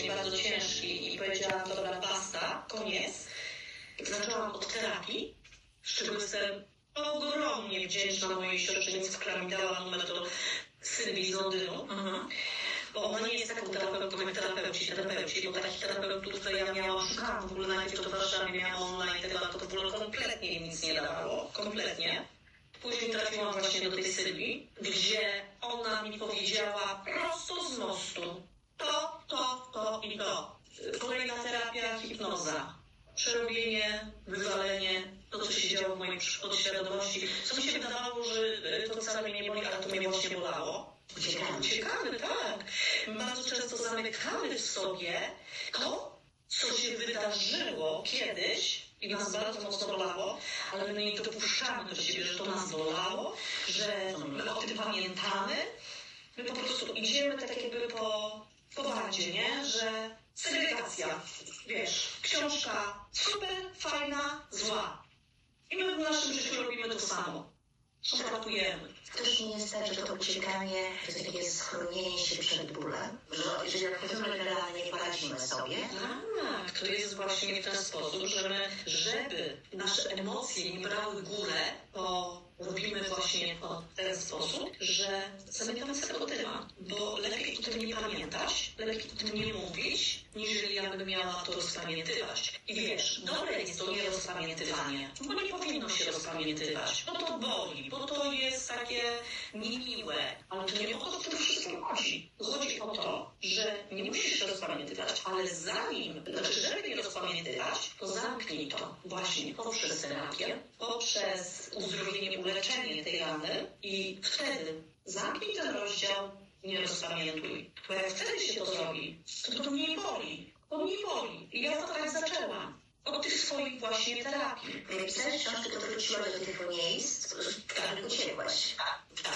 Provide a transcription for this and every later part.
właśnie bardzo ciężki i powiedziałam, dobra, basta, koniec. Zaczęłam od terapii, z czego jestem ogromnie wdzięczna mojej siostrzenicy, która mi dała numer do Sylwii z Londynu. Bo ona nie jest taką terapeutką jak terapeuci, terapeuci, bo takich terapeutów to ja miałam, szukałam w ogóle najpierw to w Warszawie, miałam online tego, ale to w ogóle kompletnie mi nic nie dawało, kompletnie. Później trafiłam właśnie do tej Sylwii, gdzie ona mi powiedziała prosto z mostu to, to, to i to. Kolejna terapia, hipnoza, przerobienie, wywalenie, to co się działo w mojej podświadomości. Co mi się wydawało, że y, to wcale mnie nie boli, ale to mnie właśnie bolało. Uciekamy. Uciekamy, tak. Bardzo często zamykamy w sobie to, co się wydarzyło kiedyś i nas bardzo mocno bolało, ale my nie dopuszczamy do siebie, że to nas bolało, że my o tym pamiętamy. My po prostu idziemy tak jakby po, po nie? Że segregacja, wiesz, książka super, fajna, zła. I my w naszym życiu robimy to samo. Szufladkujemy. To też nie jest tak, że to uciekanie to jest takie schronienie się przed bólem, że, że jak my generalnie nie poradzimy sobie, Tak, to jest właśnie w ten sposób, że my, żeby nasze emocje nie brały górę, to robimy właśnie w ten sposób, że zamykamy sobie oczyma, bo lepiej o tym nie pamiętać, lepiej o tym nie mówić, niż ja bym miała to rozpamiętywać. I wiesz, dobre jest to nie rozpamiętywanie, bo nie powinno się rozpamiętywać, bo to boli, bo to jest takie niemiłe, ale to nie o to w tym wszystkim chodzi. Chodzi o to, że nie musisz się rozpamiętywać, ale zanim, znaczy żeby nie rozpamiętywać, to zamknij to właśnie poprzez terapię, poprzez uzdrowienie, uleczenie tej rany i wtedy zamknij ten rozdział, nie rozpamiętuj. Bo jak wtedy się to zrobi, to to mniej boli. To mniej boli. I ja to tak zaczęłam. Od tych swoich właśnie terapii. jak pisałeś książkę, to wróciłaś do tych miejsc, których uciekłaś.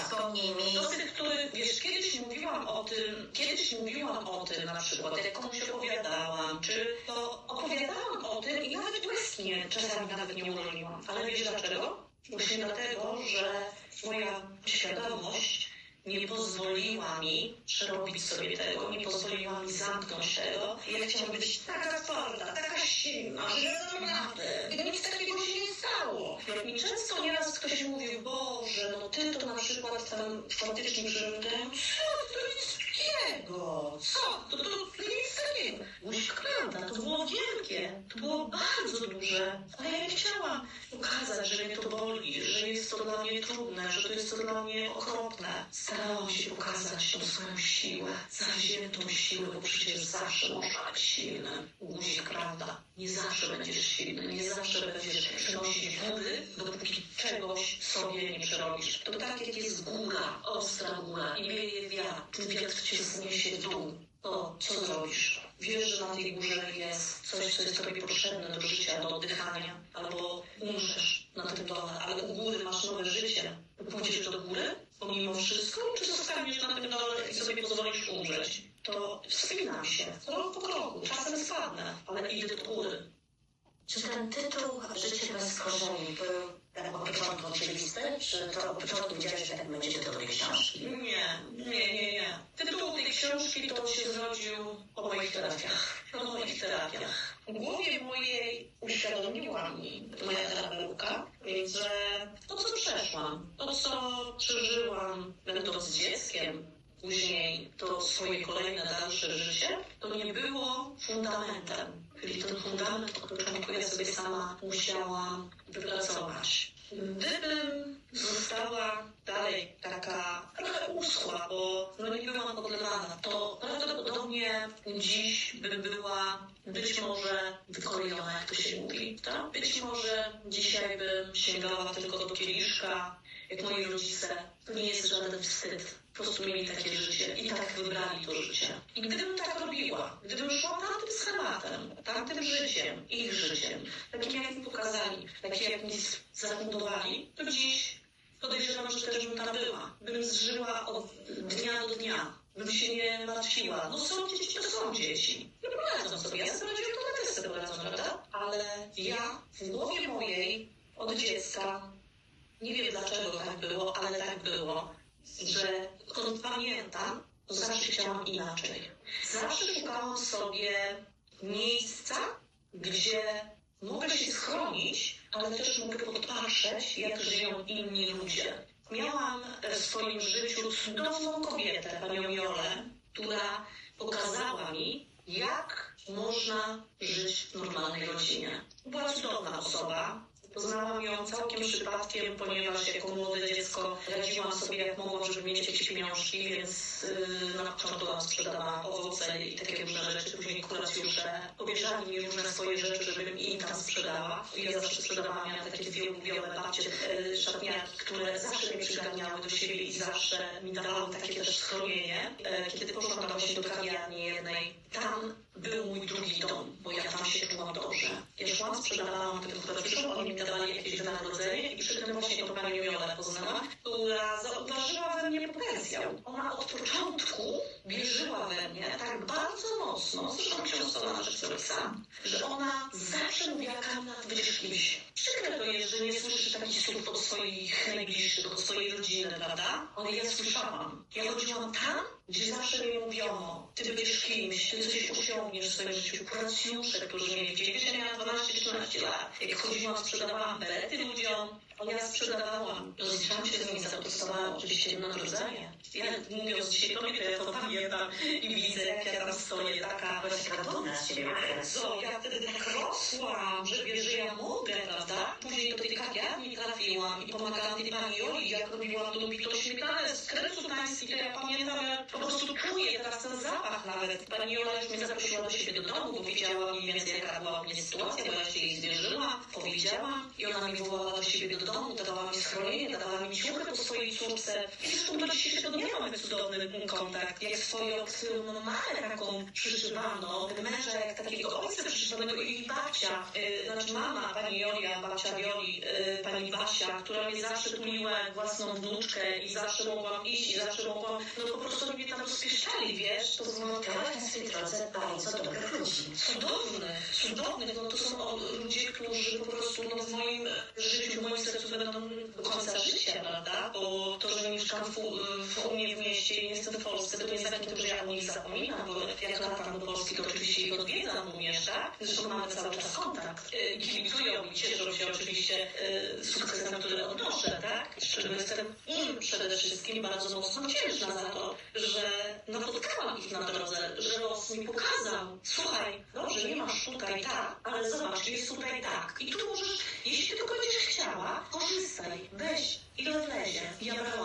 Wspomnij mi, Do tych, wiesz, kiedyś mówiłam o tym, kiedyś mówiłam o tym na przykład, jak komuś opowiadałam, czy to opowiadałam o tym i nawet błyskie czasami nawet nie uroniłam. Ale wiesz dlaczego? Właśnie dlatego, że moja świadomość nie pozwoliła mi przerobić sobie tego, nie pozwoliła mi zamknąć tego. Ja chciałam być taka twarda, taka silna, że. I nic takiego się nie stało. Jak mi często nieraz ktoś mówił, Boże, no ty to na przykład tam faktycznie przyrodę, co to nic takiego, co, to, to. To było wielkie, to było bardzo duże, ale ja nie chciałam pokazać, że mnie to boli, że jest to dla mnie trudne, że to jest to dla mnie okropne. Starałam się pokazać tą swoją siłę, zawziętą siłę, bo przecież zawsze można być silny. Guzik, prawda? Nie zawsze będziesz silny, nie zawsze będziesz przenosić góry, dopóki czegoś sobie nie przerobisz. To tak jak jest góra, ostra góra i wieje wiatr, ten wiatr cię zniesie w dół. To co zrobisz? Wiesz, że na tej górze jest coś, co jest tobie potrzebne do życia, do oddychania, albo umrzesz na tym dole, ale u góry masz nowe życie. Pójdziesz do góry, pomimo wszystko, czy zostaniesz na tym dole i sobie pozwolisz umrzeć? To wspinam się, krok po kroku, czasem spadnę, ale idę do góry. czy ten tytuł Życie bez korzeni był tak od początku oczywisty, czy to od początku że tak będzie tytuł tej książki? Nie, nie, nie, nie. Tytuł tej książki to się zrodził po moich terapiach. Po moich terapiach. W głowie mojej uświadomiła mi moja terapeutka, że to, co przeszłam, to, co przeżyłam, będąc dzieckiem, później to swoje kolejne dalsze życie, to nie było fundamentem. Czyli ten fundament od początku ja sobie sama musiałam wypracować. Gdybym została dalej taka trochę uschła, bo no nie byłam podlewana, to prawdopodobnie dziś bym była być może wykolejona, jak to się mówi. Tak? Być może dzisiaj bym sięgała tylko do kieliszka, jak moi rodzice. To nie jest żaden wstyd. Po prostu mieli takie życie i tak wybrali to życie. I gdybym tak robiła, gdybym szła tamtym schematem, tamtym życiem, ich życiem, takim jak mi pokazali, takim jak mi zafundowali, to dziś podejrzewam, że też bym tam była. Bym zżyła od dnia do dnia. Bym się nie martwiła. No są dzieci, to są dzieci. Nie poradzą sobie. Ja sobie radziłam, to też sobie poradzą, prawda? Ale ja w głowie mojej od dziecka nie wiem dlaczego tak było, ale tak było, że odkąd pamiętam, to zawsze chciałam inaczej. Zawsze szukałam sobie miejsca, gdzie mogę się schronić, ale też mogę podpatrzeć, jak żyją inni ludzie. Miałam w swoim życiu cudowną kobietę, panią Jolę, która pokazała mi, jak można żyć w normalnej rodzinie. Była cudowna osoba. Poznałam ją całkiem przypadkiem, ponieważ jako młode dziecko radziłam sobie jak mogłam, żeby mieć jakieś pieniążki, więc yy, na początku tam sprzedawałam owoce i takie różne rzeczy. Później kuracjusze pobierzali mi różne swoje rzeczy, żebym im tam sprzedała. I ja zawsze sprzedawałam, miałam takie dwie ulubione babcie, yy, szatniarki, które zawsze mnie przygarniały do siebie i zawsze mi dawały takie też schronienie. Yy, kiedy poszłam tam właśnie do kawiarni jednej, tam był mój drugi dom, bo ja tam się czułam dobrze. Ja szłam, sprzedawałam tym kuracjuszom, oni mi dawali jakieś wynagrodzenie i przy tym właśnie tą panią Jolę poznałam, która zauważyła we mnie potencjał. Ona od początku wierzyła we mnie tak bardzo mocno, zresztą książka na rzecz sam, że ona zawsze mówiła, Kamila, ty będziesz kimś. Przykre to jest, że nie słyszysz takich słów od swoich najbliższych, od swojej rodziny, prawda? Ale ja słyszałam. Ja chodziłam tam, gdzie zawsze mi mówiono, ty będziesz kimś, ty coś osiągniesz w swoim życiu. Kuracjusze, którzy mieli gdzieś, ja miałam 12-13 lat. Jak chodziłam, sprzedawałam berety ludziom, ja sprzedawałam, rozliczałam się z nimi za to, dostawałam oczywiście na rodzenie. Ja mówiąc dzisiaj to ja to pamiętam i widzę, taka Właśnie dumna z teraz. co, ja wtedy tak rosłam, że wie, że ja mogę, prawda? Później do tej kawiarni trafiłam i pomagałam tej pani Joli, jak robiłam tą bitą śmietanę z kresu tańskiego. Ja pamiętam, ja po prostu czuję teraz ten zapach nawet. Pani Jola już mnie zaprosiła do siebie do domu, bo wiedziała mniej więcej, jaka była mnie sytuacja, bo ja się jej zwierzyłam, powiedziałam i ona mi wołała do siebie do domu, dawała mi schronienie, dawała mi ciuchy po swojej córce. I zresztą do dzisiejszego dnia mamy cudowny kontakt. Jak swoją swoją mamę taką przyszywano, męża jak takiego ojca przyszywanego i babcia, y, znaczy mama pani Jolia, babcia Wioli, y, pani Basia, która mnie zawsze tuliła jak własną wnuczkę i zawsze mogłam iść i zawsze mogłam, no po prostu mnie tam rozpieszczali, wiesz, to było Miałaś na swojej drodze bardzo dobrych ludzi. cudownych, cudownych, no to są ludzie, którzy po prostu no, w moim życiu, w moim sercu będą do końca życia, prawda? Bo to, że mieszkam w, w, u mnie w mieście i nie jestem w Polsce, to nie znaczy że ja o nich zapominam, bo jak latam do Polski, to oczywiście ich odwiedzam również, tak? Zresztą mamy cały czas kontakt. Y, Kibicują i cieszą się oczywiście y, sukcesem, który odnoszę, tak? Z czego jestem im przede wszystkim bardzo mocno wdzięczna za to, że napotkałam ich na drodze, że los mi pokazał, słuchaj, dobrze, nie masz tutaj tak, ale zobacz, jest tutaj tak. I tu możesz, jeśli tylko będziesz chciała, korzystaj, weź, ile wlezie. I ja brałam.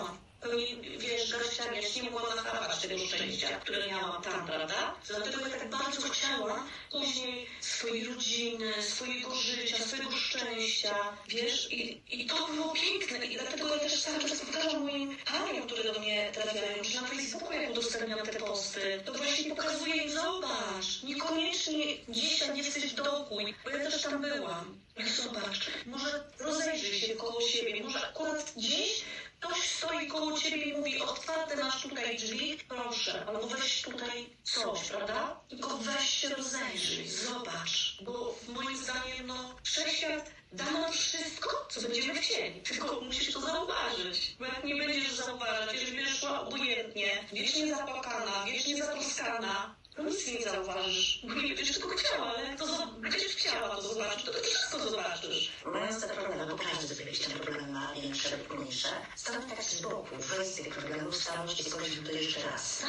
Ja się nie mogłam nachawać tego szczęścia, które miałam tam, prawda? Dlatego ja tak bardzo chciałam później swojej rodziny, swojego życia, swojego szczęścia, wiesz, i, i to było piękne i dlatego ja też cały czas powtarzam moim paniom, które do mnie trafiają, czy na Facebooku jak udostępniam te posty, to właśnie pokazuję im, zobacz, niekoniecznie dzisiaj jesteś dokuj, bo ja też tam byłam. I zobacz, może rozejrzyj się koło siebie, może akurat dziś ktoś stoi koło ciebie i mówi, otwarte tutaj drzwi, proszę, albo weź tutaj coś, prawda? Tylko weź się rozejrzyj, zobacz, bo moim zdaniem, no, wszechświat da nam wszystko, co będziemy chcieli, tylko musisz to zauważyć, bo jak nie będziesz zauważać, jeżeli będziesz szła obojętnie, wiecznie zapłakana, wiecznie zatroskana, to nic nie zauważysz, bo nie będziesz tego chciała, ale to zo- będziesz chciała to zobaczyć, to ty wszystko zobaczysz. Mając te problemy, bo każdy z jakichś tam problem ma większe lub mniejsze, stanąć tak z boku, wyjść z tych problemów, staram się zgodzić to jeszcze raz.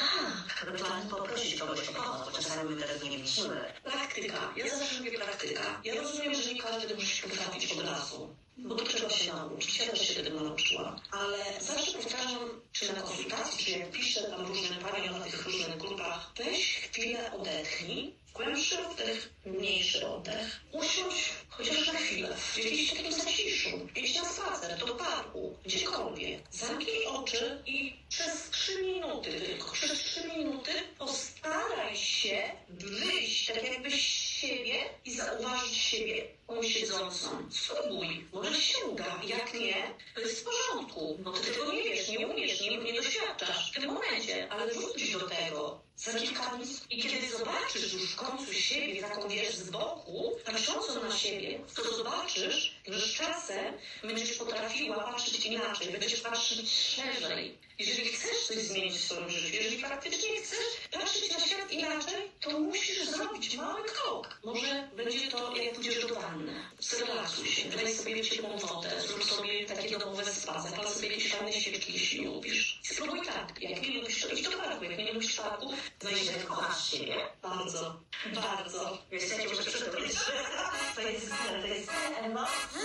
Tak, Ewentualnie poprosić kogoś o pomoc, bo czasami my tego nie widzimy. Praktyka. Ja zawsze mówię praktyka. Ja rozumiem, że nie każdy musi się potrafić od razu, bo to trzeba się nauczyć. Ja też się tego nauczyłam. Ale zawsze powtarzam, czy na konsultacji, czy jak piszę tam różnym paniom na tych różnych grupach, weź chwilę odetchnij, głębszy oddech, mniejszy oddech, usiądź chociaż na chwilę, w jakimś takim zaciszu, idź na spacer, do parku, gdziekolwiek. Zamknij oczy i przez trzy minuty tylko, przez trzy minuty postaraj się wyjść tak jakbyś siebie i zauważyć siebie tą siedzącą. Spróbuj, może ci się uda, jak nie, to jest w porządku, bo ty tego nie wiesz, nie umiesz, nie, nie doświadczasz w tym momencie, ale wróć do tego za kilka i kiedy zobaczysz już w końcu siebie taką, wiesz, z boku, patrzącą na siebie, to zobaczysz, że z czasem będziesz potrafiła patrzeć inaczej, będziesz patrzeć szerzej. Jeżeli chcesz coś zmienić w swoim życiu, jeżeli faktycznie chcesz patrzeć na świat inaczej, to musisz zrobić mały krok. Może będzie to, jak pójdziesz do wanny. Zrelaksuj się, wlej sobie ciepłą wodę, zrób sobie takie domowe spa, zapal sobie jakieś fajne świeczki, jeśli lubisz. Spróbuj tak, jak nie lubisz, to idź do parku, jak nie lubisz parku, Weź, że kochasz siebie. bardzo, bardzo. Wiesz, jak muszę przytulić. To jest, to jest emocje.